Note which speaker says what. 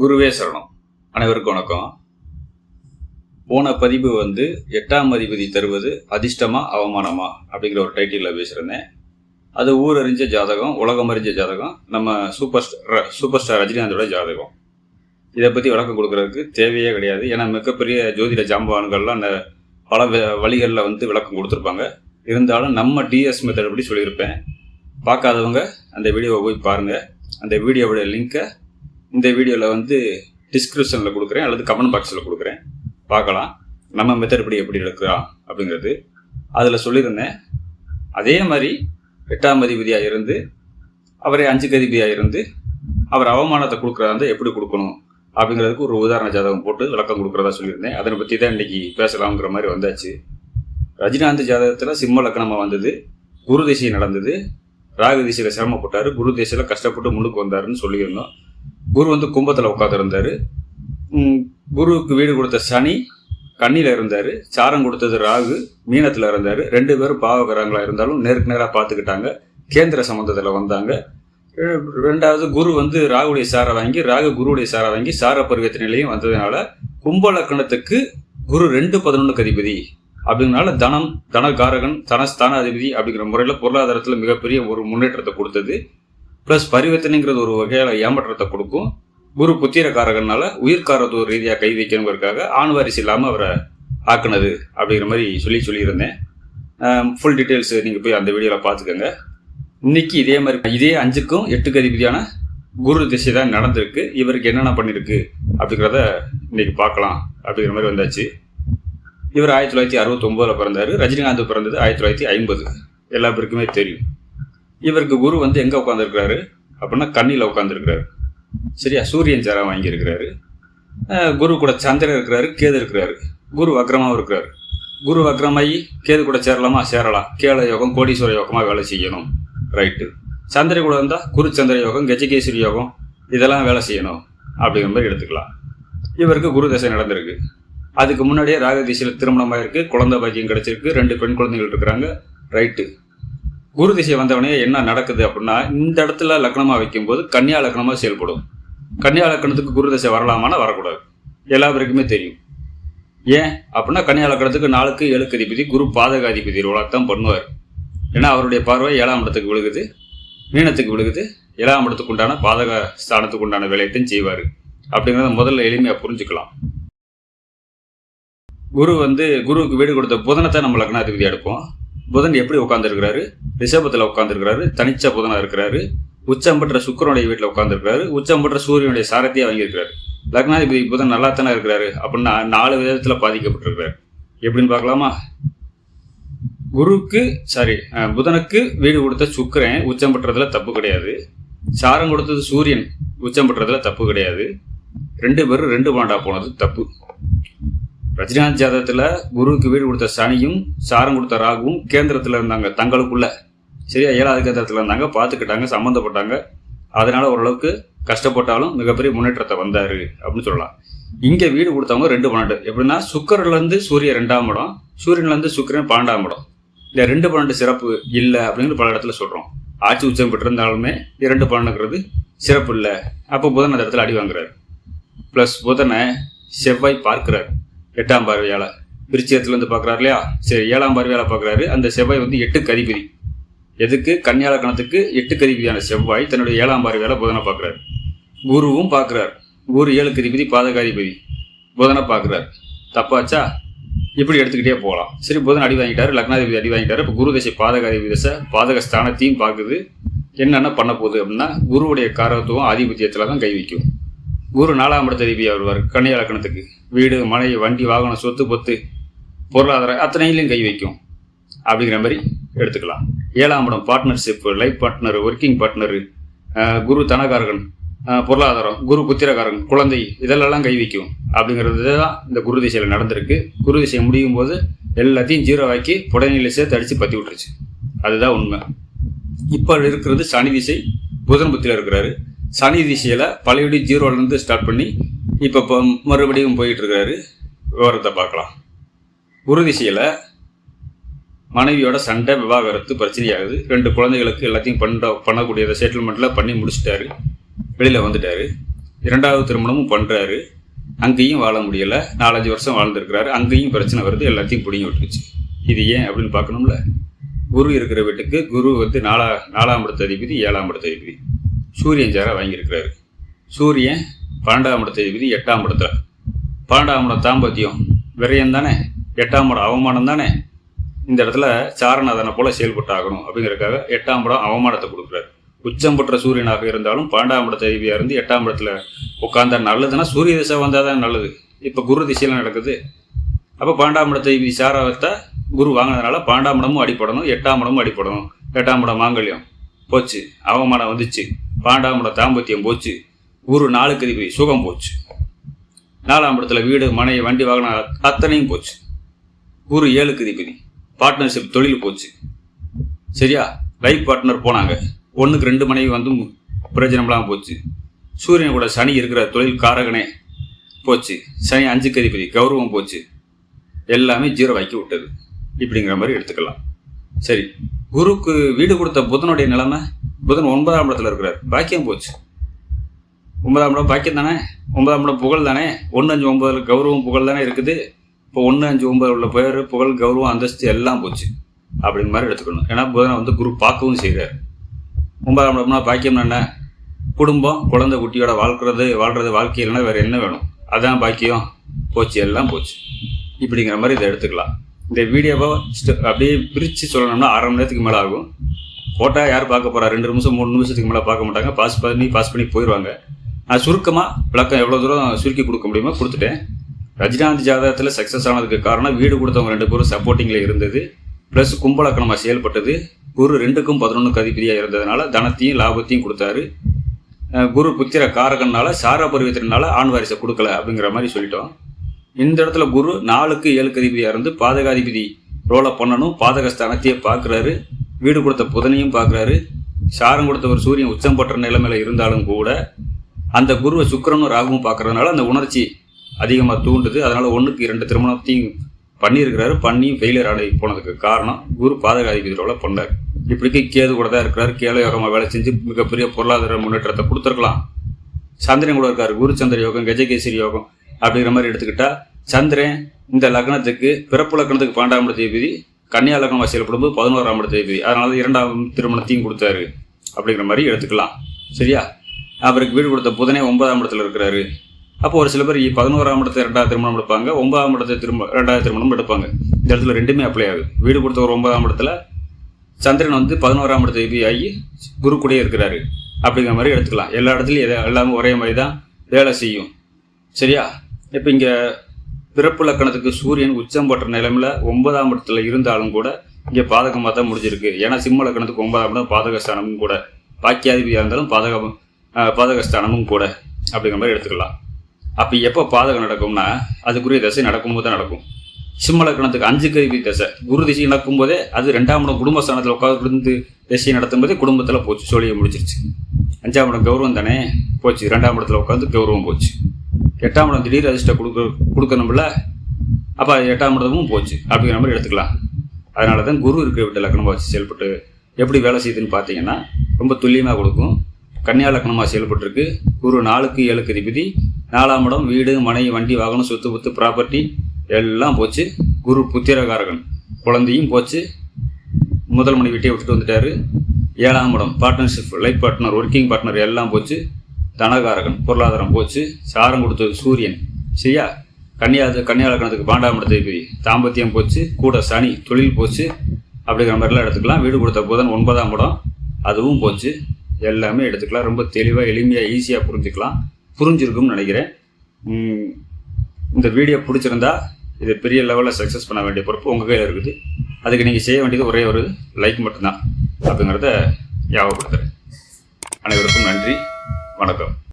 Speaker 1: குருவே சரணம். அனைவருக்கும் வணக்கம். போன பதிவு வந்து எட்டாம் அதிபதி தருவது அதிர்ஷ்டமா அவமானமா அப்படிங்கிற ஒரு டைட்டிலில் பேசியிருந்தேன். அது ஊரறிஞ்ச ஜாதகம் உலகம் அறிஞ்ச ஜாதகம் நம்ம சூப்பர் ஸ்டார் சூப்பர் ஸ்டார் ரஜினிகாந்தோட ஜாதகம். இதை பற்றி விளக்கம் கொடுக்கறதுக்கு தேவையே கிடையாது. ஏன்னா மிகப்பெரிய ஜோதிட ஜாம்பவான்கள்லாம் அந்த பல வ- வழிகளில் வந்து விளக்கம் கொடுத்துருப்பாங்க. இருந்தாலும் நம்ம டிஎஸ் மெத்தட் படி சொல்லியிருப்பேன். பார்க்காதவங்க அந்த வீடியோவை போய் பாருங்கள் அந்த வீடியோவோட லிங்க்கை இந்த வீடியோவில் வந்து டிஸ்கிரிப்ஷனில் கொடுக்குறேன் அல்லது கமெண்ட் பாக்ஸில் கொடுக்குறேன். பார்க்கலாம். நம்ம மெத்தட் படி எப்படி எடுக்கலாம் அப்படிங்கிறது. அதில் சொல்லியிருந்தேன். அதே மாதிரி எட்டாம் அதிபதியாக இருந்து அவரே அஞ்சு அதிபதியாக இருந்து அவர் அவமானத்தை கொடுக்குறதா இருந்தால் எப்படி கொடுக்கணும் அப்படிங்கிறதுக்கு ஒரு உதாரண ஜாதகம் போட்டு விளக்கம் கொடுக்குறதா சொல்லியிருந்தேன். அதனை பற்றி தான் இன்றைக்கி பேசலாம்ங்கிற மாதிரி வந்தாச்சு. ரஜினிகாந்த் ஜாதகத்தில் சிம்ம லக்கணமாக வந்தது குரு திசை நடந்தது. ராகு திசையில் சிரமப்பட்டார் குரு திசையில் கஷ்டப்பட்டு முன்னுக்கு வந்தாருன்னு சொல்லியிருந்தோம். குரு வந்து கும்பத்தில் உட்காந்துருந்தாரு குருவுக்கு வீடு கொடுத்த சனி கண்ணியில் இருந்தார் சாரம் கொடுத்தது ராகு மீனத்தில் இருந்தார். ரெண்டு பேரும் பாவகரங்களாக இருந்தாலும் நேருக்கு நேராக பார்த்துக்கிட்டாங்க. கேந்திர சம்பந்தத்தில் வந்தாங்க. ரெண்டாவது குரு வந்து ராகுடைய சாரை வாங்கி ராகு குருவுடைய சாரை வாங்கி சார பருவத்து நிலையும் வந்ததுனால கும்ப லக்கணத்துக்கு குரு ரெண்டு பதினொன்றுக்கு அதிபதி. அப்படிங்கனால தனம் தனகாரகன் தனஸ்தான அதிபதி அப்படிங்கிற முறையில் பொருளாதாரத்தில் மிகப்பெரிய ஒரு முன்னேற்றத்தை கொடுத்தது. ப்ளஸ் பரிவர்த்தனைங்கிறது ஒரு வகையில் ஏமாற்றத்தை கொடுக்கும். குரு புத்திரக்காரகனால உயிர்காரத்துவ ரீதியாக கை வைக்கணுங்கிறதுக்காக ஆண் வாரிசு இல்லாமல் அவரை ஆக்குனது அப்படிங்கிற மாதிரி சொல்லி சொல்லியிருந்தேன். ஃபுல் டீட்டெயில்ஸ் நீங்கள் போய் அந்த வீடியோவில் பார்த்துக்கோங்க. இன்னைக்கு இதே மாதிரி இதே அஞ்சுக்கும் எட்டுக்கு அதிபதியான குரு திசை தான் நடந்திருக்கு. இவருக்கு என்னென்ன பண்ணியிருக்கு அப்படிங்கிறத இன்னைக்கு பார்க்கலாம் அப்படிங்கிற மாதிரி வந்தாச்சு. இவர் ஆயிரத்தி தொள்ளாயிரத்தி அறுபத்தொம்போதில் பிறந்தார். ரஜினிகாந்த் பிறந்தது ஆயிரத்தி தொள்ளாயிரத்தி ஐம்பது. எல்லா பேருக்குமே தெரியும். இவருக்கு குரு வந்து எங்கே உட்காந்துருக்கிறாரு அப்படின்னா கண்ணியில் உட்காந்துருக்கிறாரு சரியா? சூரியன் சேரம் வாங்கியிருக்கிறாரு. குரு கூட சந்திரன் இருக்கிறாரு கேது இருக்கிறாரு. குரு வக்ரமாவும் இருக்கிறாரு. குரு வக்ரமாயி கேது கூட சேரலாமா? சேரலாம். கேள யோகம் கோடீஸ்வர யோகமாக வேலை செய்யணும். ரைட்டு சந்திர கூட இருந்தால் குரு சந்திர யோகம் கஜகேஸ்வரி யோகம் இதெல்லாம் வேலை செய்யணும். அப்படிங்கிற மாதிரி எடுத்துக்கலாம். இவருக்கு குரு தசை நடந்திருக்கு. அதுக்கு முன்னாடியே ராக திசையில் திருமணமாயிருக்கு குழந்தை பாக்கியம் கிடச்சிருக்கு ரெண்டு பெண் குழந்தைகள் இருக்கிறாங்க. ரைட்டு குரு திசை வந்தவனே என்ன நடக்குது அப்படின்னா இந்த இடத்துல லக்னமாக வைக்கும்போது கன்னியா லக்னமாக செயல்படும். கன்னியா லக்னத்துக்கு குரு திசை வரலாமான்னா வரக்கூடாது. எல்லா பேருக்குமே தெரியும். ஏன் அப்படின்னா கன்னியா லக்னத்துக்கு நாளுக்கு ஏழுக்கு அதிபதி குரு பாதகாதிபதி தான் பண்ணுவார். ஏன்னா அவருடைய பார்வை ஏழாம் இடத்துக்கு விழுகுது மீனத்துக்கு விழுகுது ஏழாம் இடத்துக்கு உண்டான பாதக ஸ்தானத்துக்கு உண்டான வேலையத்தையும் செய்வார். அப்படிங்கிறத முதல்ல எளிமையாக புரிஞ்சுக்கலாம். குரு வந்து குருவுக்கு வீடு கொடுத்த புதனத்தை நம்ம லக்னாதிபதி எடுப்போம். புதன் எப்படி உட்காந்துருக்கிறாரு ரிஷபத்தில் உட்காந்துருக்கிறாரு தனிச்ச புதனாக இருக்கிறாரு. உச்சம் பெற்ற சுக்கரனுடைய வீட்டில் உட்காந்துருக்கிறாரு உச்சம் பெற்ற சூரியனுடைய சாரத்தையே வாங்கியிருக்கிறாரு. லக்னாதிபதி புதன் நல்லா தானே இருக்கிறாரு. அப்படின்னா நாலு விதத்தில் பாதிக்கப்பட்டிருக்கிறாரு. எப்படின்னு பார்க்கலாமா? குருவுக்கு சாரி புதனுக்கு வீடு கொடுத்த சுக்கரன் உச்சம் பெற்றதுல தப்பு கிடையாது. சாரம் கொடுத்தது சூரியன் உச்சம் பெற்றதுல தப்பு கிடையாது. ரெண்டு பேரும் ரெண்டு பாண்டா போனது தப்பு. ரஜினிகாந்த் ஜாதகத்தில் குருவுக்கு வீடு கொடுத்த சனியும் சாரம் கொடுத்த ராகுவும் கேந்திரத்தில் இருந்தாங்க தங்களுக்குள்ள. சரியா? ஏழாவது கேந்திரத்தில் இருந்தாங்க பார்த்துக்கிட்டாங்க சம்மந்தப்பட்டாங்க அதனால ஓரளவுக்கு கஷ்டப்பட்டாலும் மிகப்பெரிய முன்னேற்றத்தை வந்தாரு அப்படின்னு சொல்லலாம். இங்கே வீடு கொடுத்தவங்க ரெண்டு பன்னெண்டு. எப்படின்னா சுக்கரன்லேருந்து சூரியன் ரெண்டாம் இடம் சூரியன்லேருந்து சுக்கிரன் பன்னெண்டாம் இடம். இந்த ரெண்டு பன்னெண்டு சிறப்பு இல்லை அப்படிங்கிற பல இடத்துல சொல்கிறோம் ஆட்சி உச்சம் பெற்றிருந்தாலுமே இரண்டு பன்னெண்டுங்கிறது சிறப்பு இல்லை. அப்போ புதன் அந்த இடத்துல அடி வாங்குறாரு. ப்ளஸ் புதனை செவ்வாய் பார்க்கிறார். எட்டாம் பார்வையால் விருச்சிகத்துலேருந்து பார்க்குறாரு இல்லையா? சரி ஏழாம் பார்வையால் பார்க்குறாரு. அந்த செவ்வாய் வந்து எட்டு கதிபதி எதுக்கு? கன்னியால கணத்துக்கு எட்டு கதிபதியான செவ்வாய் தன்னுடைய ஏழாம் பார்வையால் புதனை பார்க்குறாரு. குருவும் பார்க்குறாரு. குரு ஏழு கதிபதி பாதகாதிபதி புதனை பார்க்குறாரு. தப்பாச்சா? இப்படி எடுத்துக்கிட்டே போகலாம். சரி புதன் அடி வாங்கிட்டாரு லக்னாதிபதி அடி வாங்கிட்டாரு. இப்போ குரு தசை பாதகாதிபதி தசை பாதக ஸ்தானத்தையும் பார்க்குது. என்னென்ன பண்ண போகுது அப்படின்னா குருவுடைய காரத்துவம் ஆதிபத்தியத்தில் தான் கை வைக்கும். குரு நாலாம் இடத்த அதிபதியாக வருவார் கன்னியா வீடு மனை வண்டி வாகனம் சொத்து பொத்து பொருளாதாரம் அத்தனையிலையும் கை வைக்கும். அப்படிங்கிற மாதிரி எடுத்துக்கலாம். ஏழாம் இடம் partnership life partner working partner குரு தனகாரகன் பொருளாதாரம் குரு புத்திரகாரன் குழந்தை இதெல்லாம் கை வைக்கும். அப்படிங்கிறது தான் இந்த குரு திசையில் நடந்திருக்கு. குரு திசை முடியும் போது எல்லாத்தையும் ஜீரோ ஆக்கி சேர்த்து அடித்து பற்றி விட்டுருச்சு. அதுதான் உண்மை. இப்போ இருக்கிறது சனி திசை புதன் புத்தியில் இருக்கிறாரு. சனி திசையில் பழையபடி ஜீரோலேருந்து ஸ்டார்ட் பண்ணி இப்போ இப்போ மறுபடியும் போயிட்டுருக்காரு. விவரத்தை பார்க்கலாம். உறுதி திசையில் மனைவியோட சண்டை விவாகரத்து பிரச்சனையாகுது. ரெண்டு குழந்தைகளுக்கு எல்லாத்தையும் பண்ண பண்ணக்கூடியதை செட்டில்மெண்ட்டில் பண்ணி முடிச்சிட்டாரு. வெளியில் வந்துட்டார். இரண்டாவது திருமணமும் பண்ணுறாரு அங்கேயும் வாழ முடியலை. நாலஞ்சு வருஷம் வாழ்ந்துருக்கிறாரு. அங்கேயும் பிரச்சனை வருது. எல்லாத்தையும் பிடிங்கி விட்டுருச்சு. இது ஏன் அப்படின்னு பார்க்கணும்ல? குரு இருக்கிற வீட்டுக்கு குரு வந்து நாலா நாலாம் இடத்த அதிபதி ஏழாம் இடத்த அதிபதி. சூரியன் சேர வாங்கியிருக்கிறாரு. சூரியன் பன்னெண்டாம் இடத்த விதி எட்டாம் இடத்துல. பன்னெண்டாம் இடம் தாம்பத்தியம். விரயம் தானே? எட்டாம் இடம் அவமானம் தானே? இந்த இடத்துல சாரநாதனை போல செயல்பட்டாகணும் அப்படிங்கிறதுக்காக எட்டாம் இடம் அவமானத்தை கொடுக்குறாரு. உச்சம் பெற்ற சூரியனாக இருந்தாலும் பன்னெண்டாம் இடத்த தேவியாக இருந்து எட்டாம் இடத்துல உட்காந்தா நல்லதுன்னா சூரிய திசை வந்தால் தான் நல்லது. இப்போ குரு திசையில் நடக்குது. அப்போ பன்னெண்டாம் இடத்தை தேவி சாராவத்தை குரு வாங்கினதுனால பன்னெண்டாம் இடமும் அடிப்படணும் எட்டாம் இடமும் அடிப்படணும் எட்டாம் இடம் மாங்கல்யம். போச்சு. அவமானம் வந்துச்சு. பன்னெண்டாம் இடம் தாம்பத்தியம் போச்சு. ஊர் நாளுக்கு அதிபதி சுகம் போச்சு. நாலாம் இடத்துல வீடு மனை வண்டி வாகனம் அத்தனையும் போச்சு. குரு ஏழுக்கு அதிபதி பார்ட்னர்ஷிப் தொழில் போச்சு. சரியா? லைஃப் பார்ட்னர் போனாங்க. ஒன்றுக்கு ரெண்டு மனைவி வந்து பிரயோஜனம்லாம் போச்சு. சூரியன் கூட சனி இருக்கிற தொழில் காரகனே போச்சு. சனி அஞ்சுக்கு அதிபதி கௌரவம் போச்சு. எல்லாமே ஜீரோ வைக்க விட்டது. இப்படிங்கிற மாதிரி எடுத்துக்கலாம். சரி. குருக்கு வீடு கொடுத்த புதனுடைய நிலைமை புதன் ஒன்பதாம் இடத்துல இருக்கிறார். பாக்கியம் போச்சு. ஒன்பதாம் இடம் பாக்கியம் தானே? ஒன்பதாம் இடம் புகழ் தானே? ஒன்று அஞ்சு ஒன்பதில் கௌரவம் புகழ் தானே இருக்குது. இப்போ ஒன்று அஞ்சு ஒன்பது உள்ள பெயர் புகழ் கௌரவம் அந்தஸ்து எல்லாம் போச்சு. அப்படின்னு மாதிரி எடுத்துக்கணும். ஏன்னா புதனை வந்து குரு பார்க்கவும் செய்கிறார் ஒன்பதாம் இடம்னா பாக்கியம் என்ன? குடும்பம் குழந்தை குட்டியோட வாழ்க்கிறது வாழ்கிறது வாழ்க்கை இல்லைன்னா என்ன வேணும்? அதான் பாக்கியம். போச்சு எல்லாம் போச்சு. இப்படிங்கிற மாதிரி இதை எடுத்துக்கலாம். இந்த வீடியோவை அப்படியே பிரித்து சொல்லணும்னா அரை மணி நேரத்துக்கு மேலே ஆகும். போட்டால் யார் பார்க்க போகிறா ரெண்டு நிமிஷம் மூணு நிமிஷத்துக்கு மேலே பார்க்க மாட்டாங்க. பாஸ் பண்ணி பாஸ் பண்ணி போயிடுவாங்க நான் சுருக்கமாக விளக்கம் எவ்வளோ தூரம் சுருக்கி கொடுக்க முடியுமோ கொடுத்துட்டேன். ரஜினிகாந்த் ஜாதகத்தில் சக்ஸஸ் ஆனதுக்கு காரணம் வீடு கொடுத்தவங்க ரெண்டு பேரும் சப்போர்ட்டிங்கில் இருந்தது. ப்ளஸ் கும்பலக்கணமாக செயல்பட்டது. குரு ரெண்டுக்கும் பதினொன்று அதிபதியாக இருந்ததுனால தனத்தையும் லாபத்தையும் கொடுத்தாரு. குரு புத்திர காரகனால சார பருவத்தினால ஆண் வாரிசை கொடுக்கல அப்படிங்கிற மாதிரி சொல்லிட்டோம். இந்த இடத்துல குரு நாலுக்கு ஏழுக்கு அதிபதியாக இருந்து பாதகாதிபதி ரோலை பண்ணணும். பாதகஸ்தானத்தையே பார்க்குறாரு. வீடு கொடுத்த புதனையும் பார்க்குறாரு. சாரம் கொடுத்த ஒரு சூரியன் உச்சம் பற்ற நிலைமையில் இருந்தாலும் கூட அந்த குருவை சுக்கரனும் ராகுவும் பார்க்கறதுனால அந்த உணர்ச்சி அதிகமாக தூண்டுது. அதனால் ஒன்றுக்கு இரண்டு திருமணத்தையும் பண்ணியிருக்கிறாரு. பண்ணியும் ஃபெயிலியர் ஆகி போனதுக்கு காரணம் குரு பாதகாதிபதியோட பண்ணார் இப்படிக்கு கேது கூட தான் இருக்கிறார். கேள யோகமாக வேலை செஞ்சு மிகப்பெரிய பொருளாதார முன்னேற்றத்தை கொடுத்துருக்கலாம். சந்திரன் கூட இருக்கார். குரு சந்திர யோகம் கஜகேசரி யோகம் அப்படிங்கிற மாதிரி எடுத்துக்கிட்டா சந்திரன் இந்த லக்னத்துக்கு பிறப்பு லக்னத்துக்கு பன்னெண்டாம் இடத்தை விதி கன்னியா லக்னமாக செயல்படும்போது பதினோராம் இடத்தை விதி அதனால இரண்டாம் திருமணத்தையும் கொடுத்தாரு அப்படிங்கிற மாதிரி எடுத்துக்கலாம். சரியா? அவருக்கு வீடு கொடுத்த புதனே ஒன்பதாம் இடத்துல இருக்கிறாரு. அப்போ ஒரு சில பேர் பதினோராம் இடத்துல ரெண்டாவது திருமணம் எடுப்பாங்க ஒன்பதாம் இடத்துல திரும்ப ரெண்டாவது திருமணம் எடுப்பாங்க. இந்த இடத்துல ரெண்டுமே அப்ளை ஆகுது. வீடு கொடுத்த ஒரு ஒன்பதாம் இடத்துல சந்திரன் வந்து பதினோராம் இடத்தை இது ஆகி குரு கூடயே இருக்கிறாரு. அப்படிங்கிற மாதிரி எடுத்துக்கலாம். எல்லா இடத்துலையும் எதை எல்லாமே ஒரே மாதிரி தான் வேலை செய்யும். சரியா? இப்போ இங்கே பிறப்பு லக்கணத்துக்கு சூரியன் உச்சம் போட்ட நிலைமையில ஒன்பதாம் இடத்துல இருந்தாலும் கூட இங்கே பாதகமாக தான் முடிஞ்சிருக்கு. ஏன்னா சிம்ம லக்கணத்துக்கு ஒன்பதாம் இடம் பாதகஸ்தானமும் கூட. பாக்கியாதிபதியாக இருந்தாலும் பாதகம் பாதகஸ்தானமும் கூட அப்படிங்கிற மாதிரி எடுத்துக்கலாம். அப்போ எப்போ பாதகம் நடக்கும்னா அதுக்குரிய தசை நடக்கும்போது தான் நடக்கும். சிம்ம லக்கணத்துக்கு அஞ்சு கருவி தசை. குரு திசை நடக்கும்போதே அது ரெண்டாம் இடம் குடும்பஸ்தானத்தில் உட்காந்து திசையை நடத்தும்போதே குடும்பத்தில் போச்சு சோழியை முடிச்சிருச்சு அஞ்சாம் இடம் கௌரவம் தானே போச்சு. ரெண்டாம் இடத்துல உட்காந்து கௌரவம் போச்சு. எட்டாம் இடம் திடீர் அதிர்ஷ்டம் கொடுக்க கொடுக்கணும்ல அப்போ எட்டாம் இடமும் போச்சு. அப்படிங்கிற மாதிரி எடுத்துக்கலாம். அதனால தான் குரு இருக்கிற விட்ட லக்னமாக வச்சு செயல்பட்டு எப்படி வேலை செய்யுதுன்னு பார்த்தீங்கன்னா ரொம்ப துல்லியமாக கொடுக்கும். கன்னியா லக்னமாக செயல்பட்டுருக்கு. குரு நாளுக்கு ஏழுக்கு அதிபதி. நாலாம் இடம் வீடு மனை வண்டி வாகனம் சொத்து புத்து ப்ராப்பர்ட்டி எல்லாம் போச்சு. குரு புத்திரகாரகன். குழந்தையும் போச்சு. முதல் மணி வீட்டை விட்டுட்டு வந்துட்டார். ஏழாம் இடம் partnership life partner working partner எல்லாம் போச்சு. தனகாரகன் பொருளாதாரம் போச்சு. சாரம் கொடுத்தது சூரியன். சரியா? கன்னியா கன்னியா லக்னத்துக்கு பாண்டாம் இடத்தை தாம்பத்தியம் போச்சு. கூட சனி தொழில் போச்சு. அப்படிங்கிற மாதிரிலாம் எடுத்துக்கலாம். வீடு கொடுத்த போதன் ஒன்பதாம் இடம். அதுவும் போச்சு. எல்லாமே எடுத்துக்கலாம். ரொம்ப தெளிவாக எளிமையாக ஈஸியாக புரிஞ்சுக்கலாம். புரிஞ்சிருக்கும்னு நினைக்கிறேன். இந்த வீடியோ பிடிச்சிருந்தா இதை பெரிய லெவலில் சக்ஸஸ் பண்ண வேண்டிய பொறுப்பு உங்கள் கையில் இருக்குது. அதுக்கு நீங்கள் செய்ய வேண்டியது ஒரே ஒரு லைக் மட்டும்தான். அப்படிங்கிறத ஞாபகப்படுத்துகிறேன் அனைவருக்கும் நன்றி. வணக்கம்.